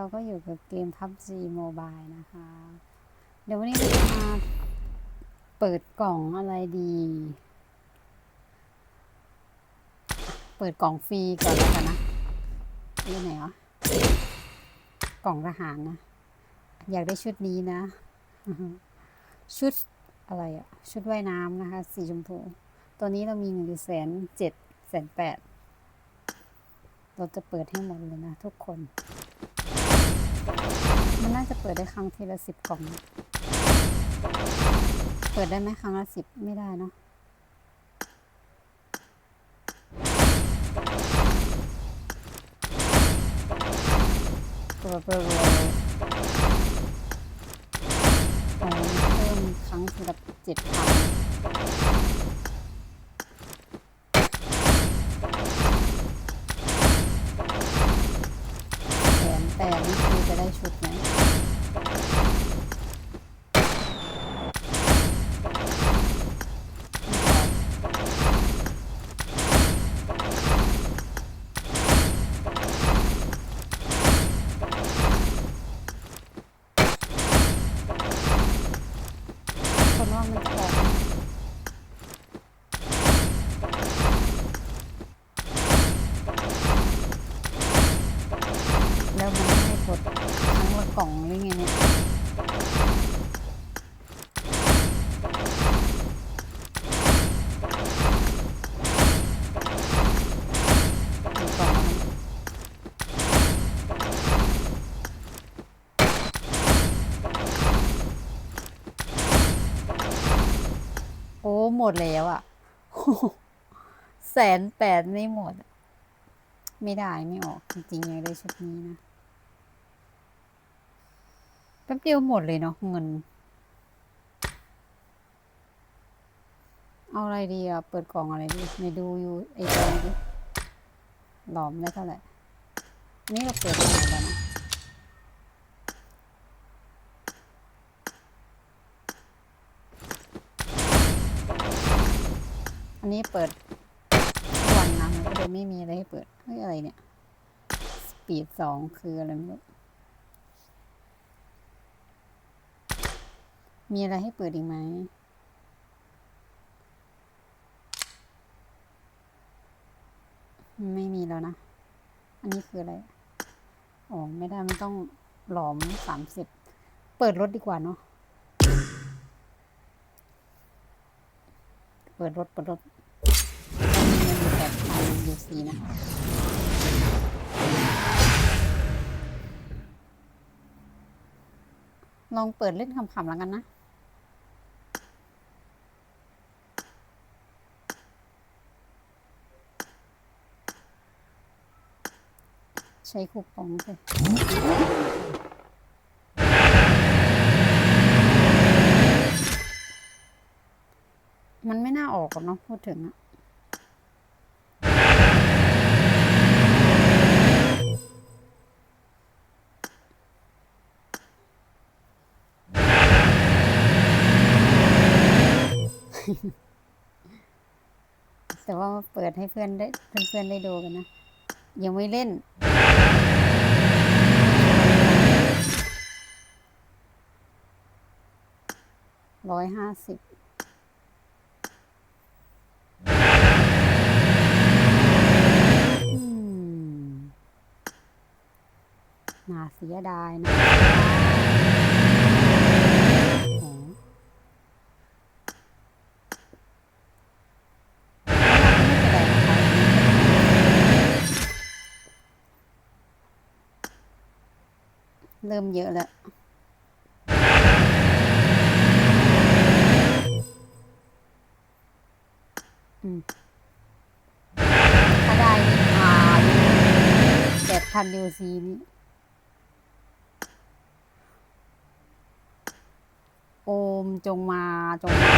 เราก็อยู่กับเกม PUBG Mobile นะคะ เดี๋ยววันนี้เราจะมาเปิดกล่องอะไรดี เปิดกล่องฟรีก่อนแล้วกันนะนี่ไหนวะกล่องทหารนะ อยากได้ชุดนี้นะ ชุดอะไรอะชุดว่ายน้ำนะคะ สีชมพู ตัวนี้เรามีเงินอยู่แสนเจ็ดแสนแปดเราจะเปิดให้หมดเลยนะทุกคน มันน่าจะเปิดได้ครั้งทีละสิบกล่อง เปิดได้ไหมครั้งละสิบไม่ได้เนาะเปิดไปรัวเลยอ๋อเพิ่มครั้งทีละเจ็ดพันแสนแปด นี่คือ โอ้หมดแล้วอะ่ะแสนแปดไม่หมด ไม่ได้ไม่ออก จริงๆยากได้ชุดนี้นะ แป๊บเดียวหมดเลยเนาะเงิน เอาอะไรดีอะเปิดกล่องอะไรดีในดูอยู่ไอ้ตัวนี้ดิหลอมได้เท่าไหร่อันนี่เราเปิดไหมดแล้วนะอันนี้เปิดวันนะมันก็เลยไม่มีอะไรให้เปิดเฮ้ยอะไรเนี่ย สปีดสองคืออะไรไม่รู้ มีอะไรให้เปิดอีกไหม ไม่มีแล้วนะ อันนี้คืออะไร อ๋อ ไม่ได้มันต้องหลอมสามสิบ เปิดรถดีกว่าเนาะ เปิดรถเปิดรถมีเงินอยู่แปดพันยูซีนะลองเปิดเล่นคำๆแล้วกันนะ ช้คูปองสิมันไม่น่าออกหรอกเนาะพูดถึงอะแต่ว่าเปิดให้เพื่อนได้เพื่อนๆได้ดูกันนะ ยังไม่เล่น ร้อยห้าสิบน่าเสียดายนะเป็นไรนะคะเริ่มเยอะแล้ว ถ้าได้นี่หาเจ็ดพันยูซีนี่โอมจงมาจงมา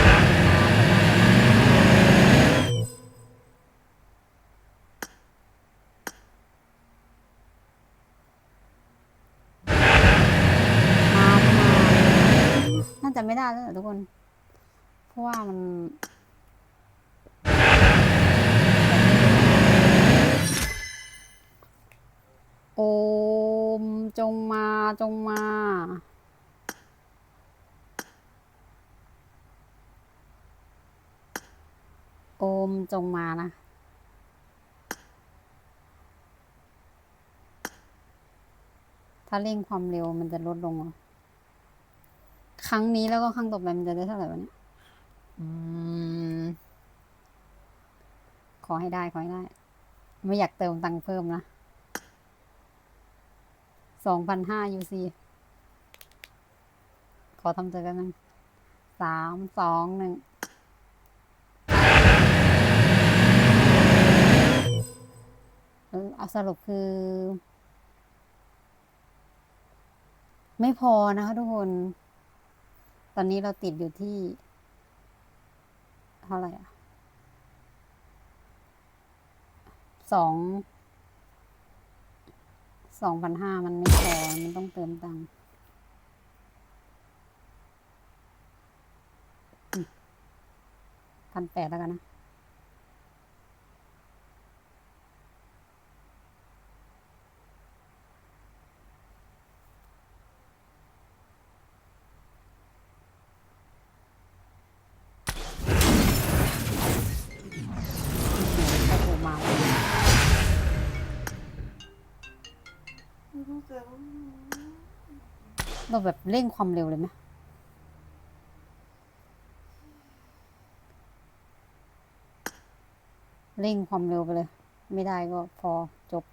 น่าจะไม่ได้แล้วเหรอทุกคน เพราะว่ามัน ม โอม จงมาจงมา โอมจงมานะ ถ้าเร่งความเร็วมันจะลดลงเหรอครั้งนี้แล้วก็ครั้งต่อไปมันจะได้เท่าไหร่วะเนี่ยอืมขอให้ได้ ขอให้ได้ ไม่อยากเติมตังค์เพิ่มนะ สองพันห้า UC ขอทำใจกันนึงสามสองหนึ่งเออเอาสรุปคือ ไม่พอนะคะทุกคน ตอนนี้เราติดอยู่ที่ เท่าไหร่อะสอง สองพันห้ามันไม่พอมันต้องเติมตังค์พันแปดแล้วกันนะ เราแบบเร่งความเร็วเลยไหมเร่งความเร็วไปเลย ไม่ได้ก็พอจบ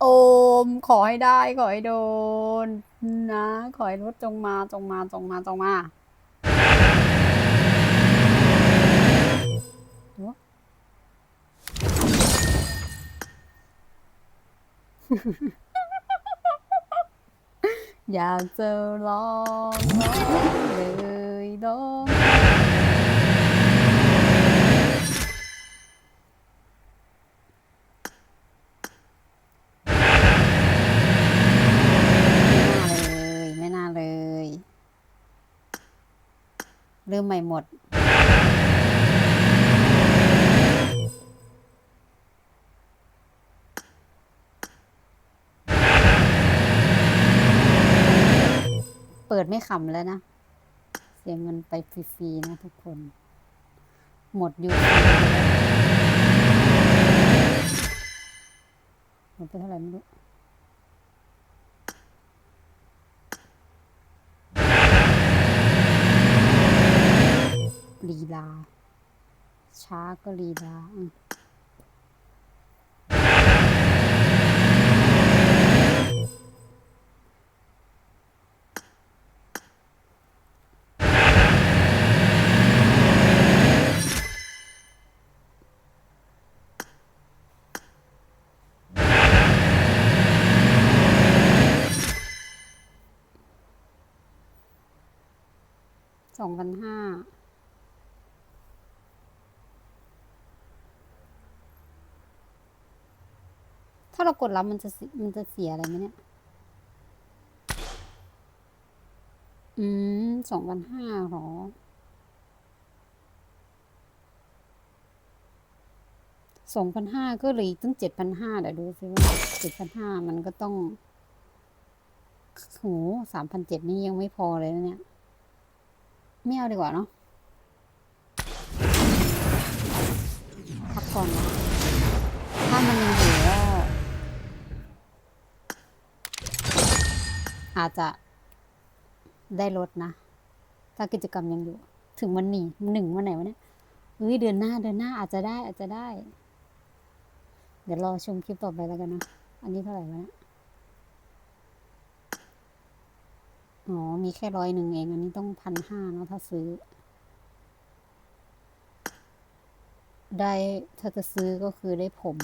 โอม ขอให้ได้ ขอให้โดน นะ ขอให้รถจงมาจงมาจงมาจงมา อยากจะลองลองเลยลองไม่น่าเลย ไม่น่าเลยเริ่มใหม่หมด ดไม่ขำแล้วนะ เสียเงินไปฟรีๆนะทุกคน หมดอยูทูบหมดไปเท่าไหร่ไม่รู้ลีลา ช้าก็ลีลาอืม พันห้าถ้าเรากดรับมันจะมันจะเสียอะไรไหมเนี่ย อืมสองพันห้าหรอ สองพันห้าก็เหลยตั้งเจ็ดพันห้าเดี๋ยวดูสิว่าเจ็ดพันห้ามันก็ต้องโหสามพันเจ็ดนี่ยังไม่พอเลยนะเนี่ย ไม่เอาดีกว่าเนาะพักก่อนนะถ้ามันยังอยู่ก็อาจจะได้ลดนะ ถ้ากิจกรรมยังอยู่ ถึงวันนี้หนึ่งวันไหนวะเนี่ยเฮ้ยเดือนหน้าเดือนหน้าอาจจะได้อาจจะได้ เดี๋ยวรอชมคลิปต่อไปแล้วกันนะ อันนี้เท่าไหร่วะเนี่ย อ๋อ มีแค่ร้อยหนึ่งเอง อันนี้ต้องพันห้าเนาะถ้าซื้อ ได้ถ้าจะซื้อก็คือได้ผม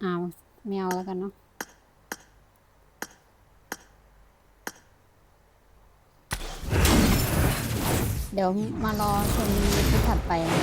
เอาไม่เอาแล้วกันเนาะเดี๋ยวมารอชมคลิปถัดไปนะ